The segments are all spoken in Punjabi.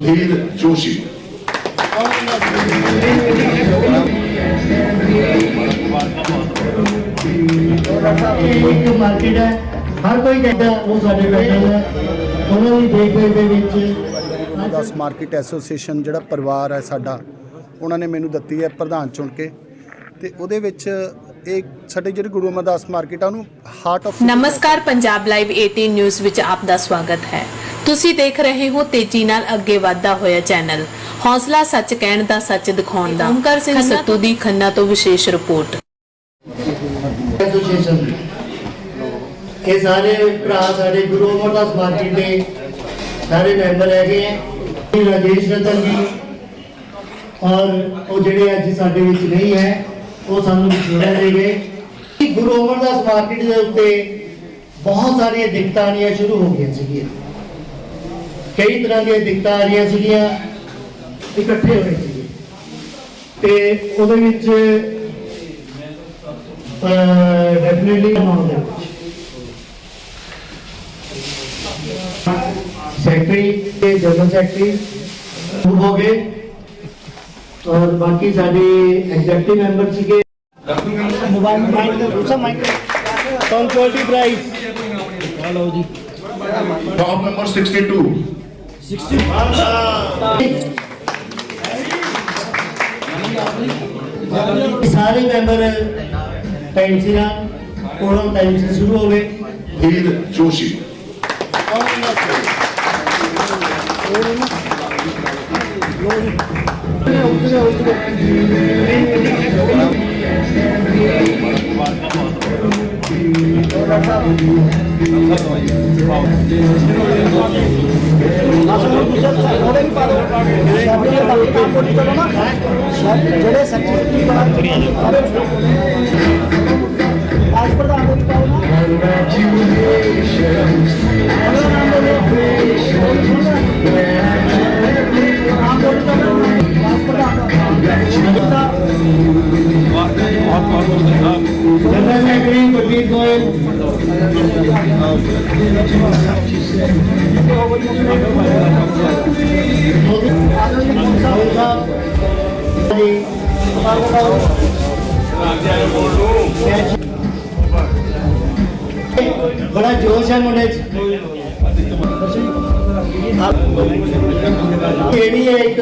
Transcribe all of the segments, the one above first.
હિન્દ જોશી ਇੱਕ ਮਾਰਕੀਟ ਮਾਰਕੀਟ ਐਸੋਸੀਏਸ਼ਨ ਜਿਹੜਾ ਪਰਿਵਾਰ ਹੈ ਸਾਡਾ ਉਹਨਾਂ ਨੇ ਮੈਨੂੰ ਦਿੱਤੀ ਹੈ ਪ੍ਰਧਾਨ ਚੁਣ ਕੇ ਤੇ ਉਹਦੇ ਵਿੱਚ ਇਹ ਸਾਡੇ ਜਿਹੜੇ ਗੁਰੂ ਅਮਰਦਾਸ ਮਾਰਕੀਟ ਆ ਉਹਨੂੰ ਹਾਰਟ ਆਫ ਨਮਸਕਾਰ ਪੰਜਾਬ ਲਾਈਵ 18 ਨਿਊਜ਼ ਵਿੱਚ ਆਪ ਦਾ ਸਵਾਗਤ ਹੈ। ਤੁਸੀਂ ਦੇਖ ਰਹੇ ਹੋ ਤੇਜ਼ੀ ਨਾਲ ਅੱਗੇ ਵਧਦਾ ਹੋਇਆ ਚੈਨਲ। ਹੌਸਲਾ ਸੱਚ ਕਹਿਣ ਦਾ ਸੱਚ ਦਿਖਾਉਣ ਦਾ। ਓਮਕਾਰ ਸਿੰਘ ਸੱਤੂ ਦੀ ਖੰਨਾ ਤੋਂ ਵਿਸ਼ੇਸ਼ ਰਿਪੋਰਟ। ਐਸੋਸੀਏਸ਼ਨ ਇਹ ਸਾਰੇ ਭਰਾ ਸਾਡੇ ਗੁਰੂ ਅਮਰਦਾਸ ਮਾਰਕੀਟ ਦੇ ਸਾਰੇ ਮੈਂਬਰ ਹੈਗੇ ਹੈ ਇਹ ਰਾਜੇਸ਼ ਰਤਨ ਜੀ। ਔਰ ਉਹ ਜਿਹੜੇ ਅੱਜ ਸਾਡੇ ਵਿੱਚ ਨਹੀਂ ਹੈ ਉਹ ਸਾਨੂੰ ਵਿਛੋੜਾ ਦੇ ਗਏ ਕਿ ਗੁਰੂ ਅਮਰਦਾਸ ਮਾਰਕੀਟ ਦੇ ਉੱਤੇ ਬਹੁਤ ਸਾਰੀਆਂ ਦਿੱਕਤਾਂ ਆਉਣੀਆਂ ਸ਼ੁਰੂ ਹੋ ਗਈਆਂ ਸੀਗੀਆਂ। ਕਈ ਤਰ੍ਹਾਂ ਦੀਆਂ ਦਿੱਕਤਾਂ ਆ ਰਹੀਆਂ ਸੀਗੀਆਂ ਇਕੱਠੇ ਹੋਏ ਸੀ ਤੇ ਉਹਦੇ ਵਿੱਚ ਡੈਫੀਨਿਟਲੀ ਹੋਣਾ ਸੈਕਟਰੀ ਤੇ ਜਨਰਲ ਸੈਕਟਰੀ ਹੋ ਗਏ ਔਰ ਬਾਕੀ ਸਾਡੇ ਐਗਜ਼ੈਕਟਿਵ ਮੈਂਬਰ ਸੀਗੇ। ਮੋਬਾਈਲ ਮਾਈਕ ਦਾ ਦੂਸਰਾ ਮਾਈਕ ਕੰਪਲਟੀ ਪ੍ਰਾਈਸ ਹਲੋ ਜੀ ਟੌਪ ਨੰਬਰ 62 ਸਾਰੇ ਮੈਂਬਰ ਟਾਈਮ ਸਿਰਾਂ ਪ੍ਰੋਗਰਾਮ ਟਾਈਮ ਸਿਰ ਸ਼ੁਰੂ ਹੋਵੇ ਹੀਰ ਜੋਸ਼ੀ Thank you. ਜਿਹੜੇ ਸੱਚੀ ਬਣਾ ਅੱਜ ਪ੍ਰਧਾਨ ਬੜਾ ਜੋਸ਼ ਹੈ ਮੁੰਡੇ ਚ ਕਿਹੜੀ ਵੀ ਇੱਕ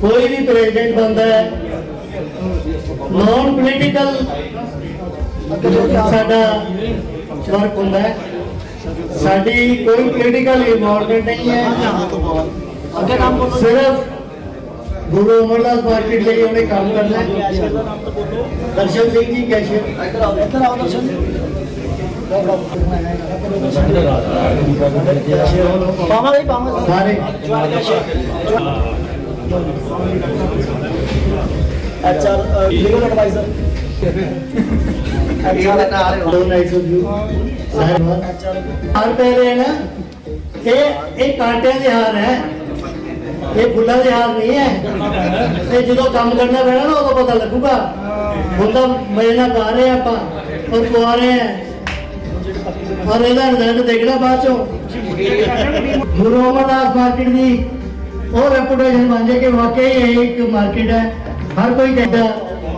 ਕੋਈ ਵੀ ਪ੍ਰੈਜ਼ੀਡੈਂਟ ਬੰਦਾ ਹੈ ਨੌਨ ਪੋਲੀਟੀਕਲ ਸਾਡਾ ਵਰਕ ਹੁੰਦਾ ਹੈ। ਸਾਡੀ ਕੋਈ ਪੋਲੀਟੀਕਲ ਇਨਵੋਲਵਮੈਂਟ ਨਹੀਂ ਹੈ। ਅੱਗੇ ਨਾਮ ਬੋਲੋ। ਸਿਰਫ ਗੁਰੂ ਅਮਰਦਾਸ ਮਾਰਕੀਟ ਲਈ ਉਹਨੇ ਕੰਮ ਕਰਨਾ ਹੈ। ਕੈਸ਼ੀਅਰ ਦਾ ਨਾਮ ਤਾਂ ਬੋਲੋ ਦਰਸ਼ਨ ਸਿੰਘ ਜੀ ਕੈਸ਼ੀਅਰ। ਇੱਧਰ ਆਓ ਇੱਧਰ ਆਓ ਦਰਸ਼ਨ। ਪਾਵਾਂ ਨਹੀਂ ਪਾਵਾਂ। ਸਾਰੇ। ਅੱਛਾ ਲੀਗਲ ਐਡਵਾਈਜ਼ਰ ਹਾਰ ਪੈ ਰਹੇ ਨਾ, ਇਹ ਇਹ ਕਾਂਟਿਆਂ ਦੇ ਹਾਰ ਹੈ। ਇਹ ਫੁੱਲਾਂ ਦੇ ਹਾਰ ਨਹੀਂ ਹੈ। ਤੇ ਜਦੋਂ ਕੰਮ ਕਰਨਾ ਪੈਣਾ ਨਾ, ਉਦੋਂ ਪਤਾ ਲੱਗੂਗਾ। ਹੁਣ ਤਾਂ ਮਜ਼ੇ ਨਾਲ ਪਾ ਰਹੇ ਆਪਾਂ ਔਰ ਪਵਾ ਰਹੇ ਆ ਔਰ ਇਹਦਾ ਰਿਜ਼ਲਟ ਦੇਖਣਾ ਬਾਅਦ ਚੋਂ। ਗੁਰੂ ਅਮਰਦਾਸ ਮਾਰਕੀਟ ਦੀ ਉਹ ਰੈਪੂਟੇਸ਼ਨ ਬਣ ਜਾਏ ਕਿ ਵਾਕਈ ਇਹ ਇੱਕ ਮਾਰਕੀਟ ਹੈ। ਹਰ ਕੋਈ ਕਹਿੰਦਾ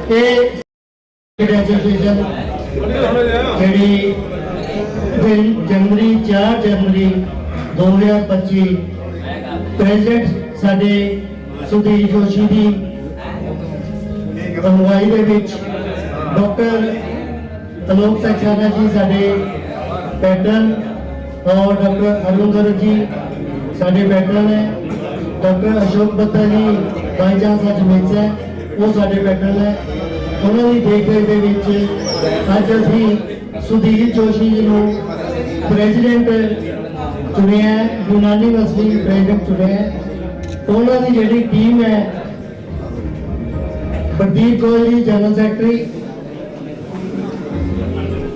ਕਿ ਐਸੋਸੀਏਸ਼ਨ ਜਿਹੜੀ ਦਿਨ ਜਨਵਰੀ 4 ਜਨਵਰੀ 2025 ਪ੍ਰੈਜ਼ੀਡੈਂਟ ਸਾਡੇ ਸੁਦੀਪ ਜੋਸ਼ੀ ਦੀ ਅਗਵਾਈ ਦੇ ਵਿੱਚ ਡਾਕਟਰ ਅਲੋਕ ਸਚਾਨਾ ਜੀ ਸਾਡੇ ਪੈਟਰਨ ਔਰ ਡਾਕਟਰ ਅਰੁਣ ਜੀ ਸਾਡੇ ਪੈਟਰਨ ਹੈ। ਡਾਕਟਰ ਅਸ਼ੋਕ ਬੱਤਾ ਜੀ ਬਾਈ ਅੱਜ ਮਿਲਸ ਹੈ ਉਹ ਸਾਡੇ ਪੈਟਰਨ ਹੈ। ਉਹਨਾਂ ਦੀ ਦੇਖ ਰੇਖ ਦੇ ਵਿੱਚ ਅੱਜ ਅਸੀਂ ਸੁਦੀਪ ਜੋਸ਼ੀ ਜੀ ਨੂੰ ਪ੍ਰੈਜ਼ੀਡੈਂਟ ਚੁਣਿਆ ਹੈ, ਯੂਨਾਨੀ ਮਸਲੀ ਪ੍ਰੈਜ਼ੀਡੈਂਟ ਚੁਣਿਆ। ਉਹਨਾਂ ਦੀ ਜਿਹੜੀ ਟੀਮ ਹੈ Pradeep Goyal ji general secretary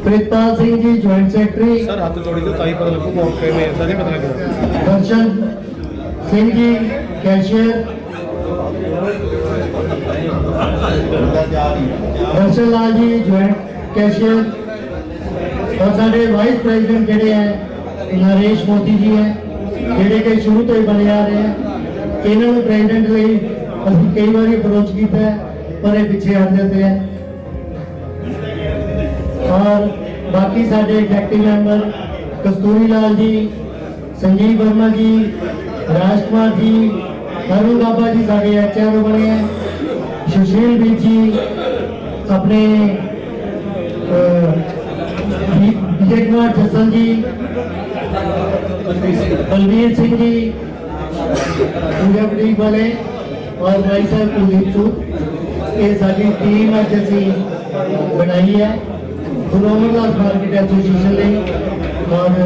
Pritpal Singh ji joint secretary sir ਹੱਥ ਜੋੜੀ ਜੋ ਤਾਂ ਹੀ ਪਤਾ ਲੱਗੂ ਕਿਵੇਂ ਹੈ ਨਹੀਂ ਪਤਾ ਦਰਸ਼ਨ ਸਿੰਘ ਜੀ ਕੈਸ਼ੀਅਰ ਦਰਸ਼ਨ ਲਾਲ ਜੀ ਜੁਆਇੰਟ ਕੈਸ਼ੀਅਰ ਔਰ ਸਾਡੇ ਵਾਈਸ ਪ੍ਰੈਜ਼ੀਡੈਂਟ ਜਿਹੜੇ ਹੈ ਨਰੇਸ਼ ਮੋਦੀ ਜੀ ਹੈ ਜਿਹੜੇ ਕਿ ਸ਼ੁਰੂ ਤੋਂ ਹੀ ਬਣੇ ਆ ਰਹੇ ਹੈ ਇਹਨਾਂ ਨੂੰ ਪ੍ਰੈਜ਼ੀਡੈਂਟ ਲਈ ਅਸੀਂ ਕਈ ਵਾਰੀ ਅਪਰੋਚ ਕੀਤਾ ਹੈ, ਪਰ ਇਹ ਪਿੱਛੇ ਹਟ ਜਾਂਦੇ ਆ ਔਰ ਬਾਕੀ ਸਾਡੇ ਐਗਜ਼ੈਕਟਿਵ ਮੈਂਬਰ ਕਸਤੂਰੀ ਲਾਲ ਜੀ ਸੰਜੀਵ ਵਰਮਾ ਜੀ ਰਾਜ ਕੁਮਾਰ ਜੀ ਅਰੁਣ ਬਾਬਾ ਜੀ ਸਾਡੇ ਐਚਆਰ ਬਣੇ ਹੈ ਸੁਸ਼ੀਲ ਵੀ ਜੀ ਆਪਣੇ ਅਹ, ਵਿ- ਵਿਜੇ ਕੁਮਾਰ ਜਸਨ ਜੀ बलवीर सिंह जी पूजा बड़ी वाले और भाई साहब कुलदीप सूद ये सारी टीम ਅੱਜ ਅਸੀਂ ਬਣਾਈ ਹੈ ਗੁਰੂ ਅਮਰਦਾਸ ਮਾਰਕੀਟ ਐਸੋਸੀਏਸ਼ਨ ਲਈ ਔਰ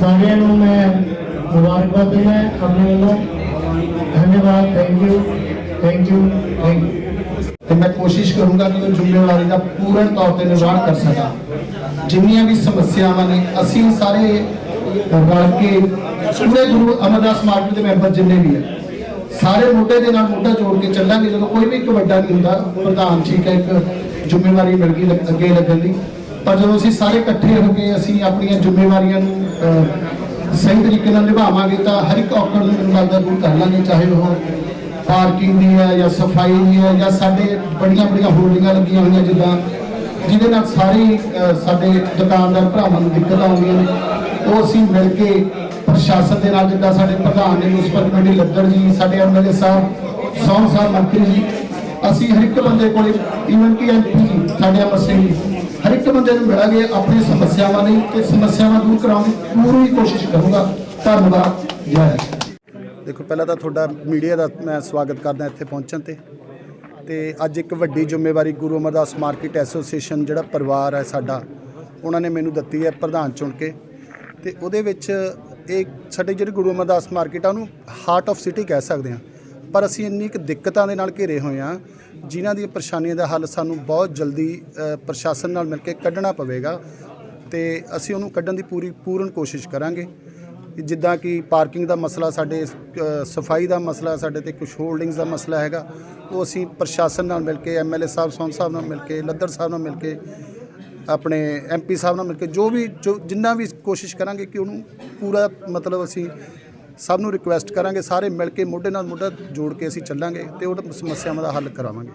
ਸਾਰਿਆਂ ਨੂੰ ਮੈਂ ਮੁਬਾਰਕਬਾਦ ਦਿੰਦਾ ਆਪਣੇ ਵੱਲੋਂ ਧੰਨਵਾਦ thank you thank you thank you ਤੇ ਮੈਂ ਕੋਸ਼ਿਸ਼ ਕਰੂੰਗਾ ਕਿ ਉਹ ਜ਼ਿੰਮੇਵਾਰੀ ਦਾ ਪੂਰਨ ਤੌਰ ਤੇ ਨਿਭਾਣ ਕਰ ਸਕਾਂ। ਜਿੰਨੀਆਂ ਵੀ ਸਮੱਸਿਆਵਾਂ ਨੇ, ਅਸੀਂ ਸਾਰੇ ਰਲ ਕੇ ਪੂਰੇ ਗੁਰੂ ਅਮਰਦਾਸ ਮਾਰਕੀਟ ਦੇ ਮੈਂਬਰ ਜਿੰਨੇ ਵੀ ਹੈ ਸਾਰੇ ਮੋਢੇ ਦੇ ਨਾਲ ਮੋਢਾ ਜੋੜ ਕੇ ਚੱਲਾਂਗੇ। ਜਦੋਂ ਕੋਈ ਵੀ ਇੱਕ ਵੱਡਾ ਨਹੀਂ ਹੁੰਦਾ, ਪ੍ਰਧਾਨ ਠੀਕ ਹੈ, ਇੱਕ ਜ਼ਿੰਮੇਵਾਰੀ ਮਿਲ ਗਈ ਅੱਗੇ ਲੱਗਣ ਦੀ। ਪਰ ਜਦੋਂ ਅਸੀਂ ਸਾਰੇ ਇਕੱਠੇ ਹੋ ਕੇ ਅਸੀਂ ਆਪਣੀਆਂ ਜ਼ਿੰਮੇਵਾਰੀਆਂ ਨੂੰ ਸਹੀ ਤਰੀਕੇ ਨਾਲ ਨਿਭਾਵਾਂਗੇ ਤਾਂ ਹਰ ਇੱਕ ਔਕੜ ਨੂੰ ਮੈਨੂੰ ਲੱਗਦਾ ਦੂਰ ਕਰ ਲਾਂਗੇ ਚਾਹੇ ਉਹ ਪਾਰਕਿੰਗ ਦੀ ਹੈ ਜਾਂ ਸਫ਼ਾਈ ਦੀ ਹੈ ਜਾਂ ਸਾਡੇ ਬੜੀਆਂ ਬੜੀਆਂ ਹੋਲਡਿੰਗਾਂ ਲੱਗੀਆਂ ਹੋਈਆਂ ਜਿੱਦਾਂ ਜਿਹਦੇ ਨਾਲ ਸਾਰੇ ਸਾਡੇ ਦੁਕਾਨਦਾਰ ਭਰਾਵਾਂ ਨੂੰ ਦਿੱਕਤਾਂ ਆਉਂਦੀਆਂ ਨੇ। ਉਹ ਅਸੀਂ ਮਿਲ ਕੇ ਪ੍ਰਸ਼ਾਸਨ ਦੇ ਨਾਲ ਜਿੱਦਾਂ ਸਾਡੇ ਪ੍ਰਧਾਨ ਨੇ ਮੁਸਪਰ ਕਮੇਟੀ ਲੱਦੜ ਜੀ, ਸਾਡੇ ਐਮਐਲਏ ਸਾਹਿਬ, ਸੌਣ ਸਾਹਿਬ ਮੰਤਰੀ ਜੀ, ਅਸੀਂ ਹਰ ਇੱਕ ਬੰਦੇ ਕੋਲੇ ਈਵਨ ਕਿ ਐਮਪੀ ਜੀ, ਸਾਡੇ ਅਮਰ ਸਿੰਘ ਜੀ ਹਰ ਇੱਕ ਬੰਦੇ ਨੂੰ ਮਿਲਾਂਗੇ ਆਪਣੀ ਸਮੱਸਿਆਵਾਂ ਲਈ ਤੇ ਸਮੱਸਿਆਵਾਂ ਦੂਰ ਕਰਾਉਣ ਦੀ ਪੂਰੀ ਕੋਸ਼ਿਸ਼ ਕਰੂੰਗਾ। ਧੰਨਵਾਦ। ਜੈ ਦੇਖੋ, ਪਹਿਲਾਂ ਤਾਂ ਤੁਹਾਡਾ ਮੀਡੀਆ ਦਾ ਮੈਂ ਸਵਾਗਤ ਕਰਦਾ ਇੱਥੇ ਪਹੁੰਚਣ ਤੇ। ਤੇ ਅੱਜ ਇੱਕ ਵੱਡੀ ਜ਼ਿੰਮੇਵਾਰੀ ਗੁਰੂ ਅਮਰਦਾਸ ਮਾਰਕੀਟ ਐਸੋਸੀਏਸ਼ਨ ਜਿਹੜਾ ਪਰਿਵਾਰ ਹੈ ਸਾਡਾ, ਉਹਨਾਂ ਨੇ ਮੈਨੂੰ ਦਿੱਤੀ ਹੈ ਪ੍ਰਧਾਨ ਚੁਣ ਕੇ। ਤੇ ਉਹਦੇ ਵਿੱਚ ਇਹ ਸਾਡੇ ਜਿਹੜੇ ਗੁਰੂ ਅਮਰਦਾਸ ਮਾਰਕੀਟ ਆ, ਉਹਨੂੰ ਹਾਰਟ ਆਫ ਸਿਟੀ ਕਹਿ ਸਕਦੇ ਹਾਂ। ਪਰ ਅਸੀਂ ਇੰਨੀ ਕੁ ਦਿੱਕਤਾਂ ਦੇ ਨਾਲ ਘਿਰੇ ਹੋਏ ਹਾਂ, ਜਿਨ੍ਹਾਂ ਦੀਆਂ ਪਰੇਸ਼ਾਨੀਆਂ ਦਾ ਹੱਲ ਸਾਨੂੰ ਬਹੁਤ ਜਲਦੀ ਪ੍ਰਸ਼ਾਸਨ ਨਾਲ ਮਿਲ ਕੇ ਕੱਢਣਾ ਪਵੇਗਾ ਤੇ ਅਸੀਂ ਉਹਨੂੰ ਕੱਢਣ ਦੀ ਪੂਰੀ, ਪੂਰਨ ਕੋਸ਼ਿਸ਼ ਕਰਾਂਗੇ। ਜਿੱਦਾਂ ਕਿ ਪਾਰਕਿੰਗ ਦਾ ਮਸਲਾ ਸਾਡੇ ਸਫ਼ਾਈ ਦਾ ਮਸਲਾ ਸਾਡੇ ਤੇ ਕੁਝ ਹੋਲਡਿੰਗਸ ਦਾ ਮਸਲਾ ਹੈਗਾ, ਉਹ ਅਸੀਂ ਪ੍ਰਸ਼ਾਸਨ ਨਾਲ ਮਿਲ ਕੇ ਐਮਐਲਏ ਸਾਹਿਬ ਸੌਂ ਸਾਹਿਬ ਨਾਲ ਮਿਲ ਕੇ, ਲੱਦਰ ਸਾਹਿਬ ਨਾਲ ਮਿਲ ਕੇ, ਆਪਣੇ ਐਮਪੀ ਸਾਹਿਬ ਨਾਲ ਮਿਲ ਕੇ ਜੋ ਵੀ, ਜੋ ਜਿੰਨਾ ਵੀ ਕੋਸ਼ਿਸ਼ ਕਰਾਂਗੇ ਕਿ ਉਹਨੂੰ ਪੂਰਾ ਮਤਲਬ ਅਸੀਂ ਸਭ ਨੂੰ ਰਿਕੁਐਸਟ ਕਰਾਂਗੇ, ਸਾਰੇ ਮਿਲ ਕੇ ਮੋਢੇ ਨਾਲ ਮੋਢਾ ਜੋੜ ਕੇ ਅਸੀਂ ਚੱਲਾਂਗੇ ਤੇ ਉਹ ਸਮੱਸਿਆਵਾਂ ਦਾ ਹੱਲ ਕਰਾਵਾਂਗੇ।